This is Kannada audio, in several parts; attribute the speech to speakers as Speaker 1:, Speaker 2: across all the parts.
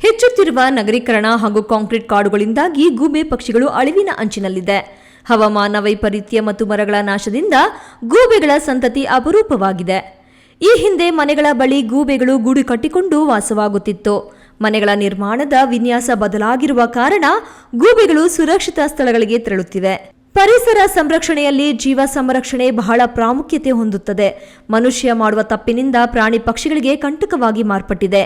Speaker 1: ಹೆಚ್ಚುತ್ತಿರುವ ನಗರೀಕರಣ ಹಾಗೂ ಕಾಂಕ್ರೀಟ್ ಕಾಡುಗಳಿಂದಾಗಿ ಗೂಬೆ ಪಕ್ಷಿಗಳು ಅಳಿವಿನ ಅಂಚಿನಲ್ಲಿದೆ. ಹವಾಮಾನ ವೈಪರೀತ್ಯ ಮತ್ತು ಮರಗಳ ನಾಶದಿಂದ ಗೂಬೆಗಳ ಸಂತತಿ ಅಪರೂಪವಾಗಿದೆ. ಈ ಹಿಂದೆ ಮನೆಗಳ ಬಳಿ ಗೂಬೆಗಳು ಗೂಡು ಕಟ್ಟಿಕೊಂಡು ವಾಸವಾಗುತ್ತಿತ್ತು. ಮನೆಗಳ ನಿರ್ಮಾಣದ ವಿನ್ಯಾಸ ಬದಲಾಗಿರುವ ಕಾರಣ ಗೂಬೆಗಳು ಸುರಕ್ಷಿತ ಸ್ಥಳಗಳಿಗೆ ತೆರಳುತ್ತಿವೆ. ಪರಿಸರ ಸಂರಕ್ಷಣೆಯಲ್ಲಿ ಜೀವ ಸಂರಕ್ಷಣೆ ಬಹಳ ಪ್ರಾಮುಖ್ಯತೆ ಹೊಂದುತ್ತದೆ. ಮನುಷ್ಯ ಮಾಡುವ ತಪ್ಪಿನಿಂದ ಪ್ರಾಣಿ ಪಕ್ಷಿಗಳಿಗೆ ಕಂಟಕವಾಗಿ ಮಾರ್ಪಟ್ಟಿದೆ.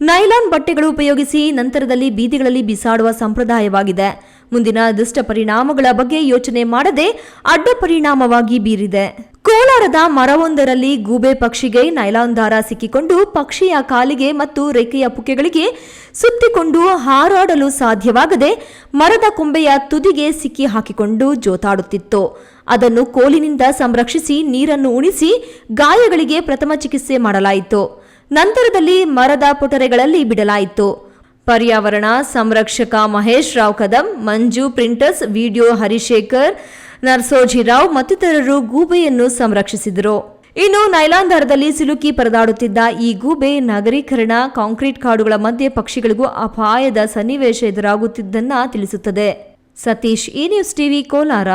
Speaker 1: ನೈಲಾನ್ ಬಟ್ಟೆಗಳು ಉಪಯೋಗಿಸಿ ನಂತರದಲ್ಲಿ ಬೀದಿಗಳಲ್ಲಿ ಬಿಸಾಡುವ ಸಂಪ್ರದಾಯವಾಗಿದೆ. ಮುಂದಿನ ದುಷ್ಟ ಪರಿಣಾಮಗಳ ಬಗ್ಗೆ ಯೋಚನೆ ಮಾಡದೆ ಅಡ್ಡ ಪರಿಣಾಮವಾಗಿ ಬೀರಿದೆ. ಕೋಲಾರದ ಮರವೊಂದರಲ್ಲಿ ಗೂಬೆ ಪಕ್ಷಿಗೆ ನೈಲಾನ್ ದಾರ ಸಿಕ್ಕಿಕೊಂಡು ಪಕ್ಷಿಯ ಕಾಲಿಗೆ ಮತ್ತು ರೆಕ್ಕೆಯ ಪುಕ್ಕೆಗಳಿಗೆ ಸುತ್ತಿಕೊಂಡು ಹಾರಾಡಲು ಸಾಧ್ಯವಾಗದೆ ಮರದ ಕೊಂಬೆಯ ತುದಿಗೆ ಸಿಕ್ಕಿ ಹಾಕಿಕೊಂಡು ಜೋತಾಡುತ್ತಿತ್ತು. ಅದನ್ನು ಕೋಲಿನಿಂದ ಸಂರಕ್ಷಿಸಿ ನೀರನ್ನು ಉಣಿಸಿ ಗಾಯಗಳಿಗೆ ಪ್ರಥಮ ಚಿಕಿತ್ಸೆ ಮಾಡಲಾಯಿತು. ನಂತರದಲ್ಲಿ ಮರದ ಪೊಟರೆಗಳಲ್ಲಿ ಬಿಡಲಾಯಿತು. ಪರ್ಯಾವರಣ ಸಂರಕ್ಷಕ ಮಹೇಶ್ ರಾವ್ ಕದಂ, ಮಂಜು ಪ್ರಿಂಟರ್ಸ್, ವಿಡಿಯೋ ಹರಿಶೇಖರ್ ನರ್ಸೋಜಿರಾವ್ ಮತ್ತಿತರರು ಗೂಬೆಯನ್ನು ಸಂರಕ್ಷಿಸಿದರು. ಇನ್ನು ನೈಲಾನ್ ದಾರದಲ್ಲಿ ಸಿಲುಕಿ ಪರದಾಡುತ್ತಿದ್ದ ಈ ಗೂಬೆ ನಗರೀಕರಣ, ಕಾಂಕ್ರೀಟ್ ಕಾಡುಗಳ ಮಧ್ಯೆ ಪಕ್ಷಿಗಳಿಗೂ ಅಪಾಯದ ಸನ್ನಿವೇಶ ಎದುರಾಗುತ್ತಿದ್ದನ್ನ ತಿಳಿಸುತ್ತದೆ. ಸತೀಶ್ ಈ ನ್ಯೂಸ್ ಟಿವಿ, ಕೋಲಾರ.